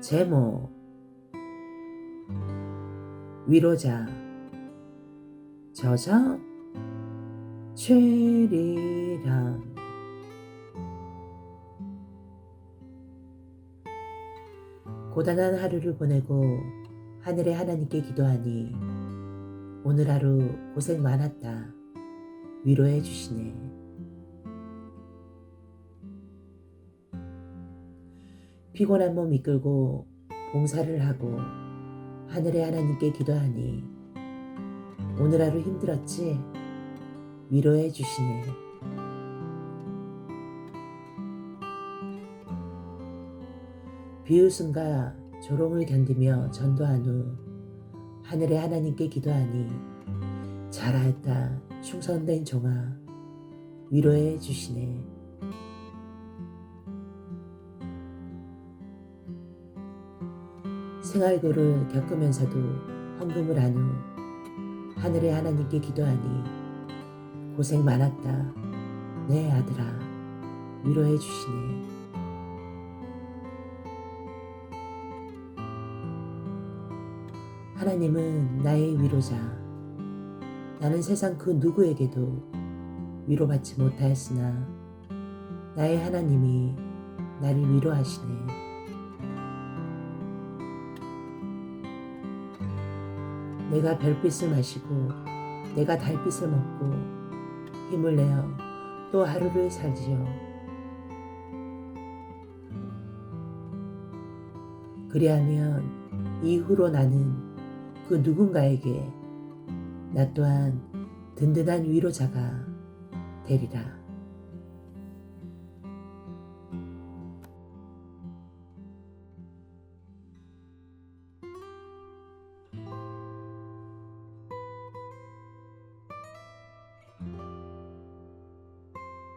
제목. 위로자. 저자 최리랑. 고단한 하루를 보내고 하늘의 하나님께 기도하니 오늘 하루 고생 많았다. 위로해 주시네 피곤한 몸 이끌고 봉사를 하고 하늘의 하나님께 기도하니 오늘 하루 힘들었지? 위로해 주시네. 비웃음과 조롱을 견디며 전도한 후 하늘의 하나님께 기도하니 잘하였다 충성된 종아 위로해 주시네. 생활고를 겪으면서도 헌금을 한후 하늘의 하나님께 기도하니 고생 많았다. 내 아들아 위로해 주시네. 하나님은 나의 위로자. 나는 세상 그 누구에게도 위로받지 못하였으나 나의 하나님이 나를 위로하시네. 내가 별빛을 마시고 내가 달빛을 먹고 힘을 내어 또 하루를 살지요. 그리하면 이후로 나는 그 누군가에게 나 또한 든든한 위로자가 되리라.